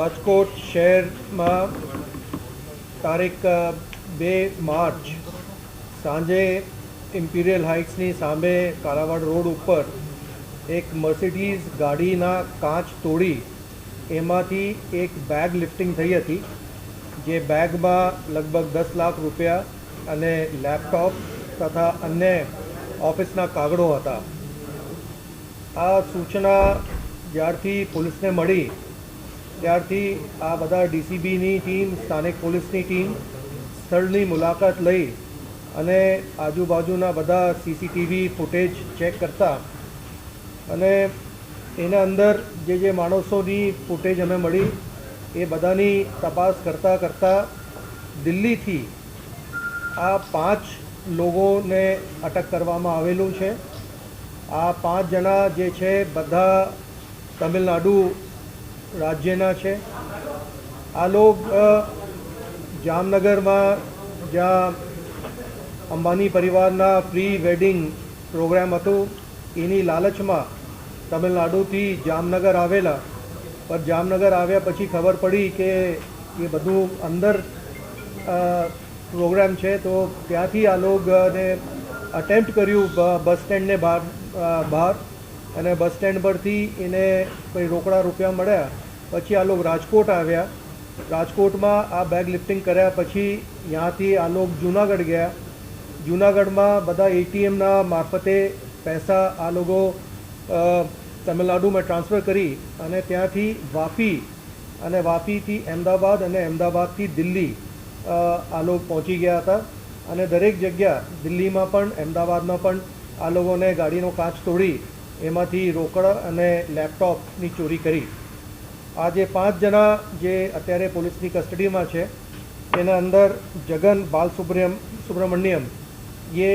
રાજકોટ શહેરમાં તારીખ બે માર્ચ સાંજે ઇમ્પિરિયલ હાઇટ્સની સામે કાલાવાડ રોડ ઉપર એક મર્સિડીઝ ગાડીના કાચ તોડી એમાંથી એક બેગ લિફ્ટિંગ થઈ હતી, જે બેગમાં લગભગ દસ લાખ રૂપિયા અને લેપટોપ તથા અન્ય ઓફિસના કાગળો હતા. આ સૂચના જ્યારથી પોલીસને મળી ત્યારથી આ બધા ડીસીબીની ટીમ, સ્થાનિક પોલીસની ટીમ, સ્થળની મુલાકાત લઈ અને આજુબાજુના બધા સીસીટીવી ફૂટેજ ચેક કરતા અને એના અંદર જે જે માણસોની ફૂટેજ અમે મળી, એ બધાની તપાસ કરતાં કરતાં દિલ્હીથી આ પાંચ લોકોને અટક કરવામાં આવેલું છે. આ પાંચ જણા જે છે, બધા તમિલનાડુ રાજ્યના છે. આ લોક જામનગરમાં જ્યાં અંબાની પરિવારના પ્રી વેડિંગ પ્રોગ્રામ હતું, એની લાલચમાં તમિલનાડુથી જામનગર આવેલા. પણ જામનગર આવ્યા પછી ખબર પડી કે એ બધું અંદર પ્રોગ્રામ છે. તો ત્યાંથી આ લોકોને અટેમ્પ્ટ કર્યું બસ સ્ટેન્ડને બહાર બહાર. અને બસ સ્ટેન્ડ પરથી એને કંઈ રોકડા રૂપિયા મળ્યા, પછી આ લોકો રાજકોટ આવ્યા. રાજકોટમાં આ બેગ લિફ્ટિંગ કર્યા, પછી ત્યાંથી આ લોકો જુનાગઢ ગયા. જુનાગઢમાં બધા એટીએમના મારફતે પૈસા આ લોકો તમિલનાડુમાં ટ્રાન્સફર કરી અને ત્યાંથી વાપી અને વાપીથી અમદાવાદ અને અમદાવાદથી દિલ્હી આ લોકો પહોંચી ગયા હતા. અને દરેક જગ્યા દિલ્હીમાં પણ, અમદાવાદમાં પણ આ લોકોને ગાડીનો કાચ તોડી એમાંથી રોકડ અને લેપટોપની ચોરી કરી. આ જે પાંચ જણા જે અત્યારે પોલીસની કસ્ટડીમાં છે એના અંદર જગન બાલસુબ્રમ સુબ્રમણ્યમ, એ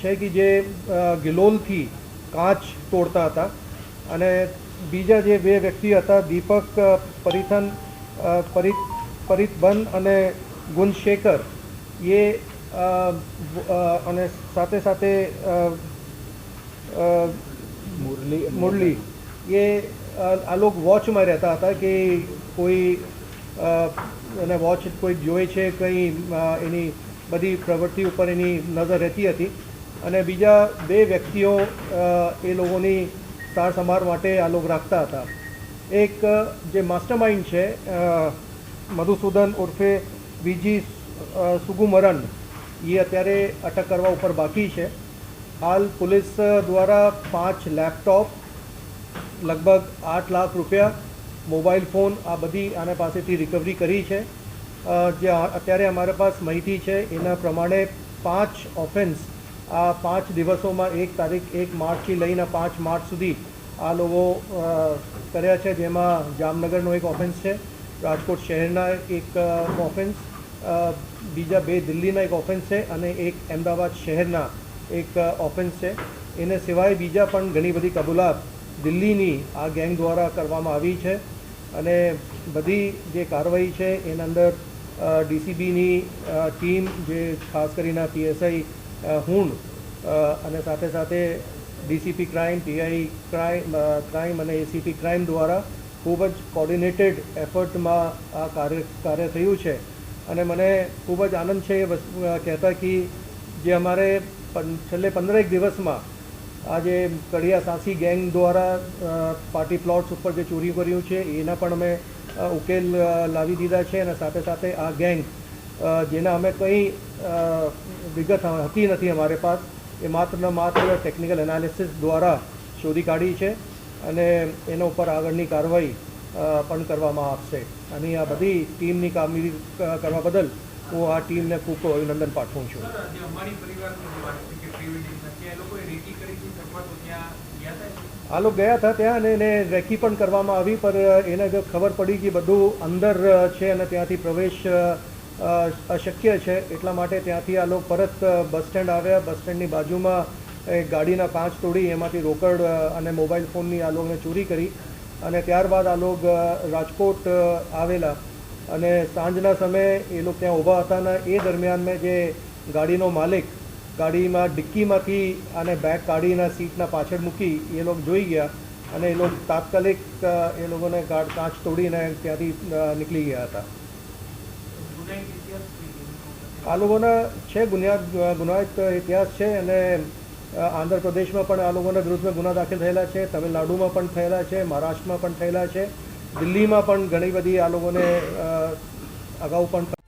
છે કે જે ગિલોલથી કાચ તોડતા હતા અને બીજા જે બે વ્યક્તિ હતા, દીપક પરિથન પરિત, પરિતબન અને ગુણશેખર, એ અને સાથે સાથે મુરલી મુરલી. એ આ લોકો વોચમાં રહેતા હતા કે કોઈ એને વોચ કોઈ જોઈ છે કંઈ એની બધી પ્રવૃત્તિ ઉપર એની નજર રહેતી હતી. અને બીજા બે વ્યક્તિઓ એ લોકોની સાર સંભાળ માટે આ લોકો રાખતા હતા. એક જે જે માસ્ટરમાઇન્ડ છે મધુસૂદન ઉર્ફે બીજી સુગુમરણ સુગુમરન એ અત્યારે અટક કરવા ઉપર બાકી છે. હાલ પોલીસ દ્વારા પાંચ લેપટોપ, લગભગ આઠ લાખ રૂપિયા, મોબાઈલ ફોન આ બધી આના પાસેથી રિકવરી કરી છે. જે અત્યારે અમારા પાસ માહિતી છે, એના પ્રમાણે પાંચ ઓફેન્સ આ પાંચ દિવસોમાં એક તારીખ, એક માર્ચથી લઈને પાંચ માર્ચ સુધી આ લોકો કર્યા છે, જેમાં જામનગરનો એક ઓફેન્સ છે, રાજકોટ શહેરના એક ઓફેન્સ બીજા બે દિલ્હીના એક ઓફેન્સ છે અને એક અમદાવાદ શહેરના એક ઓફેન્સ છે. એને સિવાય બીજા પણ ઘણી બધી કબૂલાત દિલ્હીની આ ગેંગ દ્વારા કરવામાં આવી છે. અને બધી જે કાર્યવાહી છે, એના અંદર ડીસીબીની ટીમ જે ખાસ કરીને પીએસઆઈ હુંડ અને સાથે સાથે DCP crime, PI crime crime અને એસીપી ક્રાઇમ દ્વારા ખૂબ જ કોર્ડિનેટેડ એફર્ટમાં આ કાર્ય કાર્ય થયું છે. અને મને ખૂબ જ આનંદ છે એ વસ્તુ કહેતા કે જે અમારે છેલ્લે પંદરેક દિવસમાં આ જે કડિયા સાસી ગેંગ દ્વારા પાર્ટી પ્લોટ્સ ઉપર જે ચોરી કર્યું છે, એના પણ અમે ઉકેલ લાવી દીધા છે અને સાથે સાથે આ ગેંગ જેના અમે કંઈ વિગત હતી નથી અમારે પાસ, એ માત્ર માત્ર ટેકનિકલ એનાલિસિસ દ્વારા શોધી કાઢી છે અને એના ઉપર આગળની કાર્યવાહી પણ કરવામાં આવશે. અને આ બધી ટીમની કામગીરી કરવા બદલ હું આ ટીમને ખૂબ અભિનંદન પાઠવું છું. આ લોકો ગયા હતા ત્યાં અને એને રેકી પણ કરવામાં આવી પર એને ખબર પડી કે બધું અંદર છે અને ત્યાંથી પ્રવેશ અશક્ય છે એટલા માટે ત્યાંથી આ લોકો પરત બસ સ્ટેન્ડ આવ્યા. બસ સ્ટેન્ડની બાજુમાં એ ગાડીના કાચ તોડી એમાંથી રોકડ અને મોબાઈલ ફોનની આ લોકોને ચોરી કરી. અને ત્યારબાદ આ લોકો રાજકોટ આવેલા. અને સાંજના સમયે એ લોકો ત્યાં ઊભા હતા અને એ દરમિયાન મેં જે ગાડીનો માલિક ગાડીમાં ડિક્કીમાંથી આને બેગ કાઢીને સીટના પાછળ મૂકી એ લોકો જોઈ ગયા અને એ લોકો તાત્કાલિક એ લોકોને કાચ તોડીને ત્યાંથી નીકળી ગયા હતા. આ લોકોના છે ગુનિયાદ ગુનાહિત ઇતિહાસ છે અને આંધ્રપ્રદેશમાં પણ આ લોકોના વિરુદ્ધમાં ગુના દાખલ થયેલા છે, તમિલનાડુમાં પણ થયેલા છે, મહારાષ્ટ્રમાં પણ થયેલા છે. દિલ્હીમાં પણ ઘણી બધી આ લોકોને અગાઉ પણ